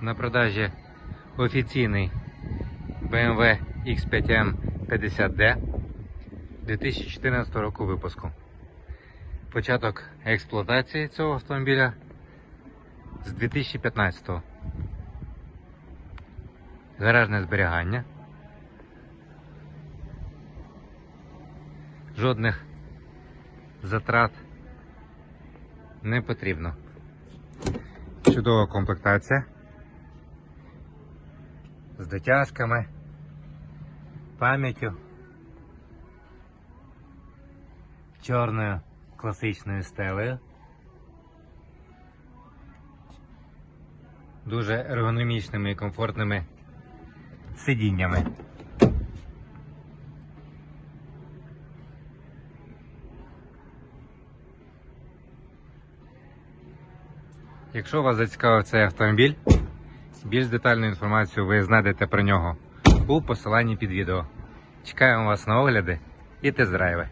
На продажі офіційний BMW X5M 50D 2014 року випуску. Початок експлуатації цього автомобіля з 2015 Гаражне зберігання. Жодних затрат не потрібно. Чудова комплектація з дотяжками, пам'яттю, чорною класичною стелею. Дуже ергономічними і комфортними сидіннями. Якщо вас зацікавив цей автомобіль, більш детальну інформацію ви знайдете про нього у посиланні під відео. Чекаємо вас на огляди і тест-драйви.